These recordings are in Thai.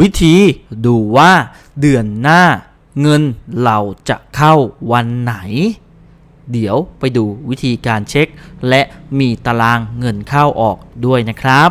วิธีดูว่าเดือนหน้าเงินเราจะเข้าวันไหน เดี๋ยวไปดูวิธีการเช็ค และมีตารางเงินเข้าออกด้วยนะครับ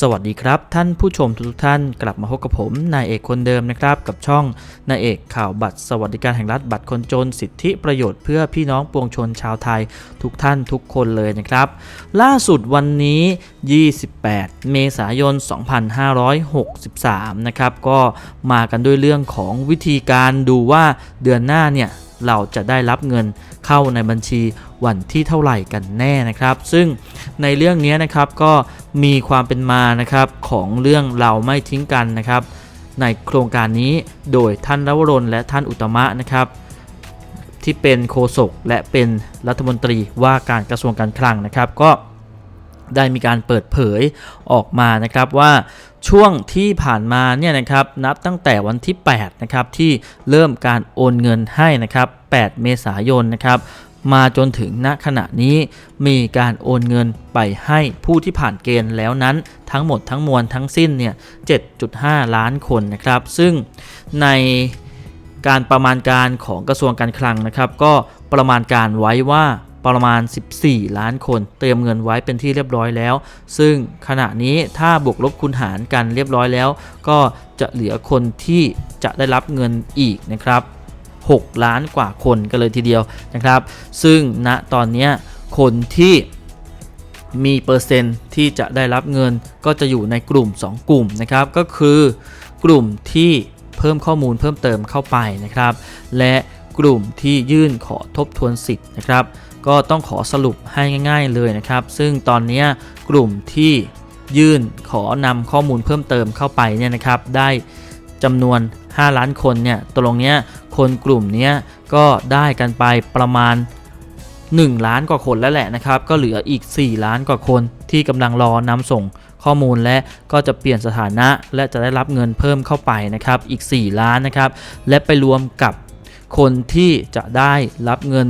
สวัสดีครับ ท่านผู้ชมทุกท่านกลับมาพบกับผมนายเอกคนเดิมนะครับ กับช่องนายเอกข่าวบัตรสวัสดิการแห่งรัฐบัตรคนจนสิทธิประโยชน์เพื่อพี่น้องปวงชนชาวไทยทุกท่านทุกคนเลยนะครับ ล่าสุดวันนี้ 28 เมษายน 2563 นะครับก็มากันด้วยเรื่องของวิธีการดูว่าเดือนหน้าเนี่ย เราจะได้รับเงินเข้าในบัญชีวันที่เท่าไหร่กันแน่นะครับ ซึ่งในเรื่องนี้นะครับก็มีความเป็นมานะครับของเรื่องเราไม่ทิ้งกันนะครับ ในโครงการนี้โดยท่านรัวรนและท่านอุตมะนะครับที่เป็นโฆษกและเป็นรัฐมนตรีว่าการกระทรวงการคลังนะครับ ก็ ได้มีการเปิดเผยออกมานะครับว่าช่วงที่ผ่านมาเนี่ยนะครับนับตั้งแต่วันที่8นะครับที่เริ่มการโอนเงินให้นะครับ 8 เมษายนนะครับมาจนถึงณขณะนี้มีการโอนเงินไปให้ผู้ที่ผ่านเกณฑ์แล้วนั้นทั้งหมดทั้งมวลทั้งสิ้นเนี่ย 7.5 ล้านคนนะครับ ซึ่งในการประมาณการของกระทรวงการคลังนะครับ ก็ประมาณการไว้ว่า ประมาณ 14 ล้านคน เตรียมเงินไว้เป็นที่เรียบร้อยแล้ว ซึ่งขณะนี้ถ้าบวกลบคูณหารกันเรียบร้อยแล้ว ก็จะเหลือคนที่จะได้รับเงินอีกนะครับ 6 ล้านกว่าคนกันเลยทีเดียวนะครับ ซึ่งณตอนนี้คนที่มีเปอร์เซ็นต์ที่จะได้รับเงินก็จะอยู่ในกลุ่ม 2 กลุ่มนะครับ ก็คือกลุ่มที่เพิ่มข้อมูลเพิ่มเติมเข้าไปนะครับ และกลุ่มที่ยื่นขอทบทวนสิทธิ์นะครับ ก็ต้องขอสรุปให้ง่าย ๆ เลยนะครับ ซึ่งตอนนี้กลุ่มที่ยื่นขอนำข้อมูลเพิ่มเติมเข้าไปเนี่ยนะครับ ได้จำนวน 5 ล้านคนเนี่ยตรงเนี้ยคนกลุ่มนี้ก็ได้กันไปประมาณ 1 ล้านกว่าคนแล้วแหละนะครับ ก็เหลืออีก 4 ล้านกว่าคนที่กำลังรอนำส่งข้อมูลและก็จะเปลี่ยนสถานะและจะได้รับเงินเพิ่มเข้าไปนะครับอีก 4 ล้านนะครับ และไปรวมกับคนที่จะได้รับเงิน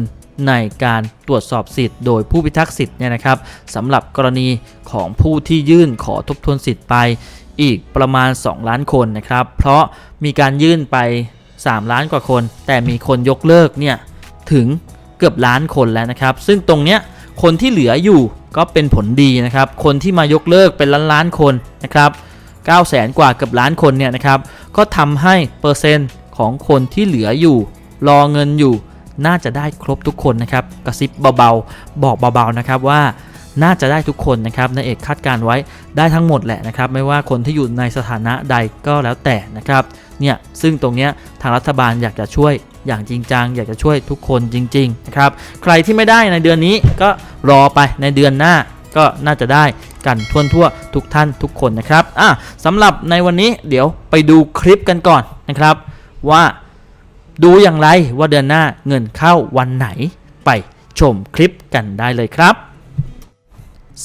ในการตรวจสอบสิทธิ์โดยผู้พิทักษ์สิทธิ์เนี่ยนะครับสำหรับกรณีของผู้ที่ยื่นขอทบทวนสิทธิ์ไปอีกประมาณ 2 ล้านคนนะครับ เพราะมีการยื่นไป 3 ล้านกว่าคน แต่มีคนยกเลิกเนี่ยถึงเกือบล้านคนแล้วนะครับ ซึ่งตรงเนี้ยคนที่เหลืออยู่ก็เป็นผลดีนะครับ คนที่มายกเลิกเป็นล้านล้านคนนะครับ9 0 0แสนกว่าเกือบล้านคนเนี่ยนะครับ ก็ทำให้เปอร์เซ็นต์ของคนที่เหลืออยู่ รอเงินอยู่ น่าจะได้ครบทุกคนนะครับกระซิบเบาๆ บอกเบาๆนะครับว่าน่าจะได้ทุกคนนะครับนายเอกคาดการไว้ได้ทั้งหมดแหละนะครับ ไม่ว่าคนที่อยู่ในสถานะใดก็แล้วแต่นะครับเนี่ยซึ่งตรงเนี้ยทางรัฐบาลอยากจะช่วยอย่างจริงจังอยากจะช่วยทุกคนจริงๆนะครับใครที่ไม่ได้ในเดือนนี้ก็รอไปในเดือนหน้าก็น่าจะได้กันทั่วทั่วทุกท่านทุกคนนะครับอะสำหรับในวันนี้เดี๋ยวไปดูคลิปกันก่อนนะครับ ว่า ดูอย่างไรว่าเดือนหน้าเงินเข้าวันไหนไปชมคลิปกันได้เลยครับ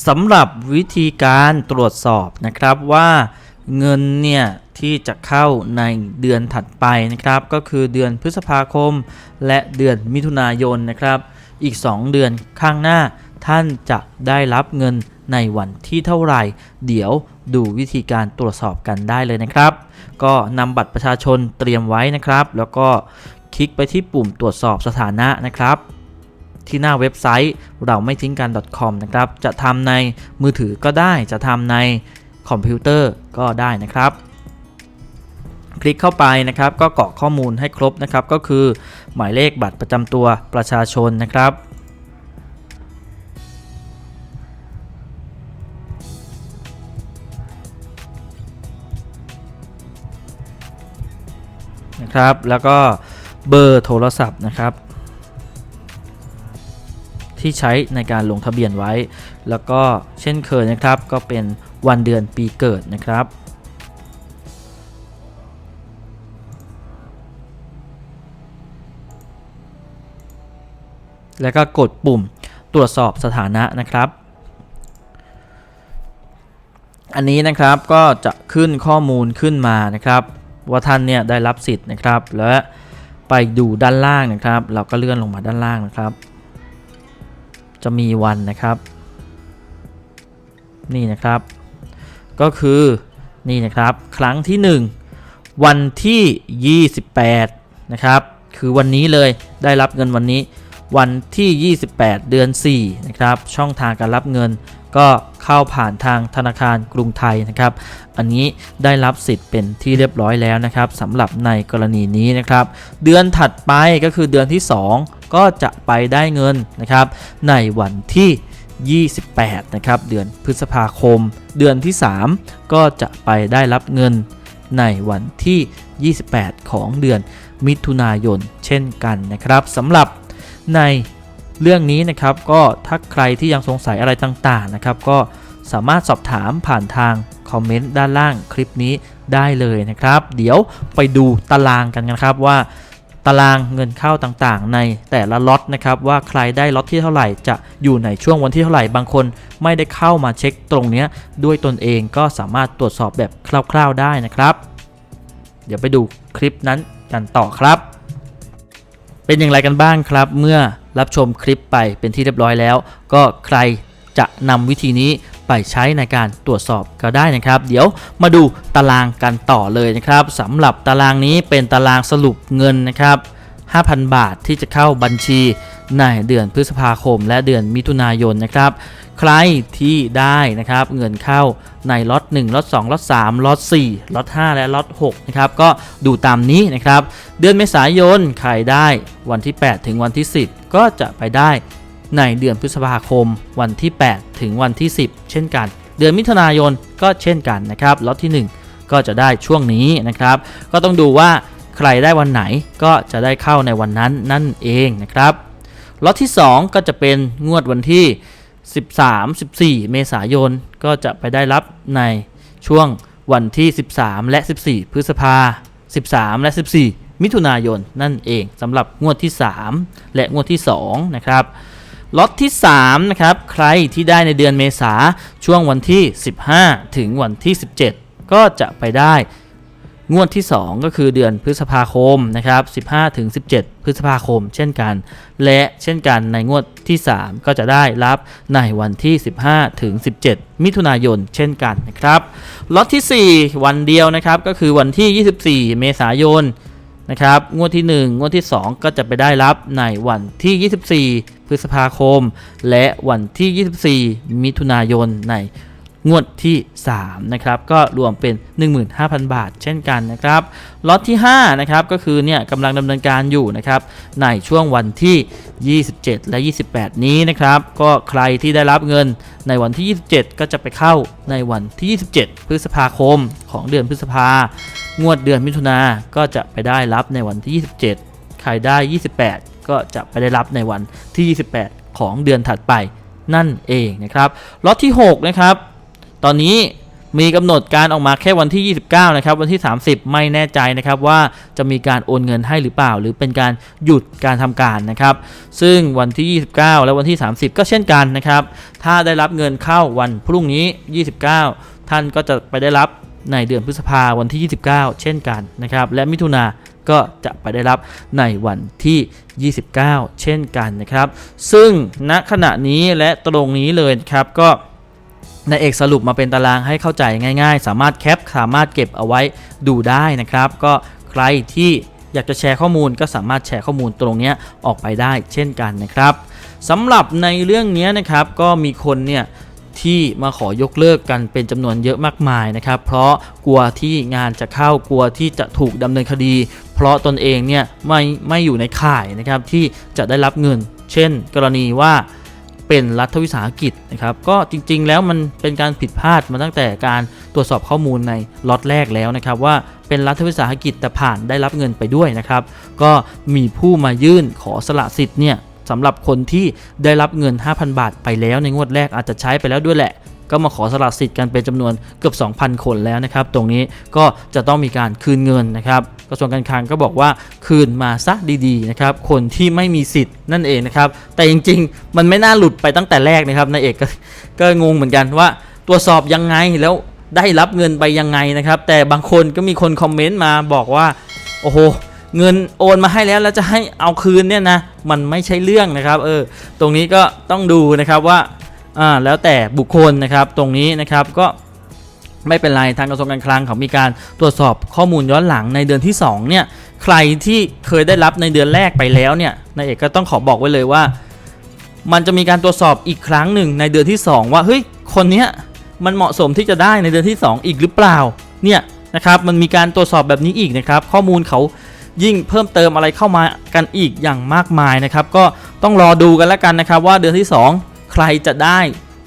สำหรับวิธีการตรวจสอบนะครับว่าเงินเนี่ยที่จะเข้าในเดือนถัดไปนะครับ ก็คือเดือนพฤษภาคม และเดือนมิถุนายนนะครับ อีก 2 เดือนข้างหน้าท่านจะได้รับเงิน ในวันที่เท่าไหร่ เดี๋ยวดูวิธีการตรวจสอบกันได้เลยนะครับ ก็นำบัตรประชาชนเตรียมไว้นะครับ แล้วก็คลิกไปที่ปุ่มตรวจสอบสถานะนะครับที่หน้าเว็บไซต์เราไม่ทิ้งกัน .com นะครับ จะทำในมือถือก็ได้ จะทำในคอมพิวเตอร์ก็ได้นะครับ คลิกเข้าไปนะครับ ก็กรอกข้อมูลให้ครบนะครับ ก็คือหมายเลขบัตรประจำตัวประชาชนนะครับ นะครับ แล้วก็เบอร์โทรศัพท์นะครับ ที่ใช้ในการลงทะเบียนไว้ แล้วก็เช่นเคยนะครับก็เป็นวันเดือนปีเกิดนะครับแล้วก็กดปุ่มตรวจสอบสถานะนะครับ อันนี้นะครับก็จะขึ้นข้อมูลขึ้นมานะครับ ว่าท่านเนี่ยได้รับสิทธิ์นะครับ และไปดูด้านล่างนะครับ เราก็เลื่อนลงมาด้านล่างนะครับ จะมีวันนะครับ นี่นะครับ ก็คือนี่นะครับ ครั้งที่ 1 วันที่ 28 นะครับ คือวันนี้เลยได้รับเงินวันนี้ วันที่ 28 เดือน 4 นะครับ ช่องทางการรับเงินก็เข้าผ่านทางธนาคารกรุงไทยนะครับ อันนี้ได้รับสิทธิ์เป็นที่เรียบร้อยแล้วนะครับสำหรับในกรณีนี้นะครับ เดือนถัดไปก็คือเดือนที่ 2 ก็จะไปได้เงินนะครับ ในวันที่ 28 นะครับเดือนพฤษภาคม เดือนที่ 3 ก็จะไปได้รับเงินในวันที่ 28 ของเดือนมิถุนายนเช่นกันนะครับสำหรับ ในเรื่องนี้นะครับก็ถ้าใครที่ยังสงสัยอะไรต่างๆนะครับ ก็สามารถสอบถามผ่านทางคอมเมนต์ด้านล่างคลิปนี้ได้เลยนะครับ เดี๋ยวไปดูตารางกันนะครับว่า ตารางเงินเข้าต่างๆ ในแต่ละล็อตนะครับว่าใครได้ล็อตที่เท่าไหร่จะอยู่ในช่วงวันที่เท่าไหร่บางคนไม่ได้เข้ามาเช็คตรงนี้ด้วยตนเองก็สามารถตรวจสอบแบบคร่าว ๆได้นะครับ เดี๋ยวไปดูคลิปนั้นกันต่อครับ เป็นอย่างไรกันบ้างครับ เมื่อรับชมคลิปไปเป็นที่เรียบร้อยแล้ว ก็ใครจะนำวิธีนี้ไปใช้ในการตรวจสอบก็ได้นะครับ เดี๋ยวมาดูตารางกันต่อเลยนะครับสำหรับตารางนี้เป็นตารางสรุปเงินนะครับ 5,000 บาทที่จะเข้าบัญชี ในเดือนพฤษภาคมและเดือนมิถุนายนนะครับ ใครที่ได้นะครับเงินเข้าในล็อต1ล็อต2ล็อต3ล็อต4ล็อต5และล็อต6นะครับก็ดูตามนี้นะครับ เดือนเมษายนใครได้วันที่ 8 ถึงวันที่ 10 ก็จะไปได้ในเดือนพฤษภาคมวันที่ 8 ถึงวันที่ 10 เช่นกัน เดือนมิถุนายนก็เช่นกันนะครับล็อตที่ 1 ก็จะได้ช่วงนี้นะครับ ก็ต้องดูว่าใครได้วันไหนก็จะได้เข้าในวันนั้นนั่นเองนะครับ ล็อตที่ 2 ก็จะเป็นงวดวันที่ 13 14 เมษายน ก็จะไปได้รับในช่วงวันที่ 13 และ 14 พฤษภา 13 และ 14 มิถุนายนนั่นเองสำหรับงวดที่ 3 และงวดที่ 2 นะครับล็อตที่3นะครับใครที่ได้ในเดือนเมษาช่วงวันที่ 15 ถึงวันที่ 17 ก็จะไปได้ งวดที่ 2 ก็คือเดือนพฤษภาคมนะครับ15ถึง17 พฤษภาคม เช่นกัน และเช่นกันในงวดที่ 3 ก็จะได้รับในวันที่ 15ถึง17 มิถุนายนเช่นกันนะครับล็อตที่ 4 วันเดียวนะครับก็คือวันที่ 24 เมษายนนะครับงวดที่ 1 งวดที่ 2 ก็จะไปได้รับในวันที่ 24 พฤษภาคม และวันที่ 24 มิถุนายนใน งวดที่ 3 นะครับ ก็รวมเป็น 15,000 บาท เช่นกันนะครับล็อตที่5นะครับก็คือเนี่ยกำลังดำเนินการอยู่นะครับในช่วงวันที่ 27 และ 28 นี้นะครับก็ใครที่ได้รับเงินในวันที่ 27 ก็จะไปเข้าในวันที่ 27 พฤษภาคมของเดือนพฤษภางวดเดือนมิถุนาก็จะไปได้รับในวันที่ 27 ใครได้ 28 ก็จะไปได้รับในวันที่ 28 ของเดือนถัดไปนั่นเองนะครับล็อตที่ 6 นะครับ ตอนนี้มีกำหนดการออกมาแค่วันที่ 29 นะครับ วันที่ 30 ไม่แน่ใจนะครับว่าจะมีการโอนเงินให้หรือเปล่า หรือเป็นการหยุดการทำการนะครับ ซึ่งวันที่ 29 และวันที่ 30 ก็เช่นกันนะครับ ถ้าได้รับเงินเข้าวันพรุ่งนี้ 29 ท่านก็จะไปได้รับในเดือนพฤษภาวันที่ 29 เช่นกันนะครับ และมิถุนาก็จะไปได้รับในวันที่ 29 เช่นกันนะครับ ซึ่งณขณะนี้และตรงนี้เลยครับก็ นายเอกสรุปมาเป็นตารางให้เข้าใจง่ายๆ สามารถแคปสามารถเก็บเอาไว้ดูได้นะครับ ก็ใครที่อยากจะแชร์ข้อมูลก็สามารถแชร์ข้อมูลตรงนี้ออกไปได้เช่นกันนะครับสำหรับในเรื่องนี้นะครับก็มีคนเนี่ยที่มาขอยกเลิกกันเป็นจำนวนเยอะมากมายนะครับ เพราะกลัวที่งานจะเข้ากลัวที่จะถูกดำเนินคดี เพราะตนเองเนี่ยไม่ไม่อยู่ในข่ายนะครับที่จะได้รับเงิน เช่น กรณีว่า เป็นรัฐวิสาหกิจนะครับก็จริงๆ แล้วมันเป็นการผิดพลาดมาตั้งแต่การตรวจสอบข้อมูลในล็อตแรกแล้วนะครับว่าเป็นรัฐวิสาหกิจแต่ผ่านได้รับเงินไปด้วยนะครับก็มีผู้มายื่นขอสละสิทธิ์เนี่ยสำหรับคนที่ได้รับเงิน 5,000 บาทไปแล้วในงวดแรกอาจจะใช้ไปแล้วด้วยแหละ ก็มาขอสละสิทธิ์กันเป็นจำนวนเกือบ 2,000 คนแล้วนะครับ ตรงนี้ก็จะต้องมีการคืนเงินนะครับกระทรวงการคลังก็บอกว่าคืนมาซะดีๆนะครับคนที่ไม่มีสิทธิ์นั่นเองนะครับแต่จริงๆ มันไม่น่าหลุดไปตั้งแต่แรกนะครับนายเอกก็ก็งงเหมือนกันว่าตรวจสอบยังไงแล้วได้รับเงินไปยังไงนะครับ แต่บางคนก็มีคนคอมเมนต์มาบอกว่า โอ้โห เงินโอนมาให้แล้วแล้วจะให้เอาคืนเนี่ยนะ มันไม่ใช่เรื่องนะครับ เออ ตรงนี้ก็ต้องดูนะครับว่า อ่าแล้วแต่บุคคลนะครับตรงนี้นะครับก็ไม่เป็นไรทางกระทรวงการคลังเขามีการตรวจสอบข้อมูลย้อนหลังในเดือนที่2เนี่ยใครที่เคยได้รับในเดือนแรกไปแล้วเนี่ยนายเอกก็ต้องขอบอกไว้เลยว่า มันจะมีการตรวจสอบอีกครั้งหนึ่งในเดือนที่ 2 ว่าเฮ้ยคนเนี้ยมันเหมาะสมที่จะได้ในเดือนที่ 2 อีกหรือเปล่าเนี่ยนะครับมันมีการตรวจสอบแบบนี้อีกนะครับข้อมูลเขายิ่งเพิ่มเติมอะไรเข้ามากันอีกอย่างมากมายนะครับ ก็ต้องรอดูกันแล้วกันนะครับว่าเดือนที่ 2 ใครจะได้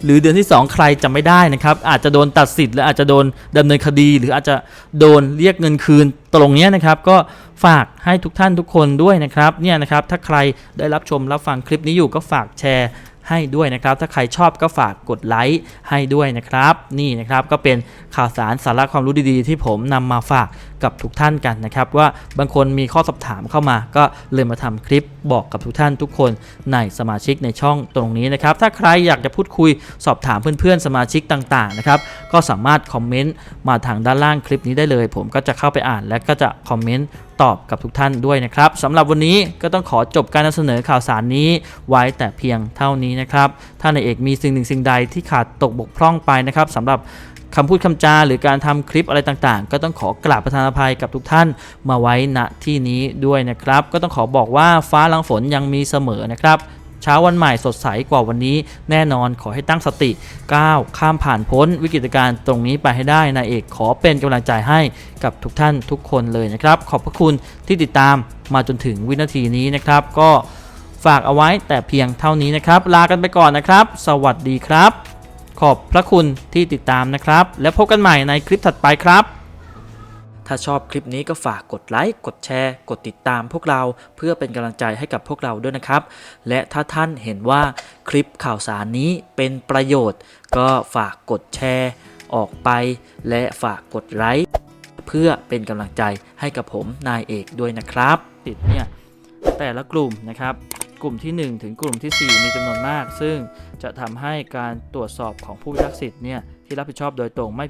หรือเดือนที่ 2 ใครจะไม่ได้นะครับ อาจจะโดนตัดสิทธิ์หรืออาจจะโดนดำเนินคดี หรืออาจจะโดนเรียกเงินคืนตรงนี้นะครับ ก็ฝากให้ทุกท่านทุกคนด้วยนะครับเนี่ยนะครับถ้าใครได้รับชมรับฟังคลิปนี้อยู่ก็ฝากแชร์ ให้ด้วยนะครับ ถ้าใครชอบก็ฝากกดไลค์ให้ด้วยนะครับ นี่นะครับก็เป็นข่าวสารสาระความรู้ดีๆ ที่ผมนำมาฝากกับทุกท่านกันนะครับ ว่าบางคนมีข้อสอบถามเข้ามา ก็เลยมาทำคลิปบอกกับทุกท่านทุกคนในสมาชิกในช่องตรงนี้นะครับ ถ้าใครอยากจะพูดคุยสอบถามเพื่อนๆ สมาชิกต่างๆนะครับก็สามารถคอมเมนต์มาทางด้านล่างคลิปนี้ได้เลย ผมก็จะเข้าไปอ่านและก็จะคอมเมนต์ตอบกับทุกท่านด้วยนะครับสำหรับวันนี้ก็ต้องขอจบการนำเสนอข่าวสารนี้ไว้แต่เพียงเท่านี้นะครับ ถ้าในเอกมีสิ่งหนึ่งสิ่งใดที่ขาดตกบกพร่องไปนะครับสำหรับคำพูดคำจาหรือการทำคลิปอะไรต่างๆ ก็ต้องขอกราบประทานอภัยกับทุกท่านมาไว้ณที่นี้ด้วยนะครับ ก็ต้องขอบอกว่าฟ้าลังฝนยังมีเสมอนะครับเช้าวันใหม่สดใสกว่าวันนี้แน่นอนขอให้ตั้งสติก้าวข้ามผ่านพ้นวิกฤตการณ์ตรงนี้ไปให้ได้นายเอกขอเป็นกำลังใจให้กับทุกท่านทุกคนเลยนะครับ ขอบพระคุณที่ติดตามมาจนถึงวินาทีนี้นะครับ ก็ ฝากเอาไว้แต่เพียงเท่านี้นะครับ ลากันไปก่อนนะครับ สวัสดีครับ ขอบพระคุณที่ติดตามนะครับ แล้วพบกันใหม่ในคลิปถัดไปครับ ถ้าชอบคลิปนี้ก็ฝากกดไลค์กดแชร์ กดติดตามพวกเราเพื่อเป็นกำลังใจให้กับพวกเราด้วยนะครับ และถ้าท่านเห็นว่าคลิปข่าวสารนี้เป็นประโยชน์ ก็ฝากกดแชร์ออกไป และฝากกดไลค์เพื่อเป็นกำลังใจให้กับผมนายเอกด้วยนะครับ ติดเนี่ยแต่ละกลุ่มนะครับ กลุ่มที่ 1 ถึงกลุ่มที่ 4 มีจำนวนมาก ซึ่งจะทำให้การตรวจสอบของผู้พิทักษ์สิทธิ์เนี่ยที่รับผิดชอบโดยตรงไม่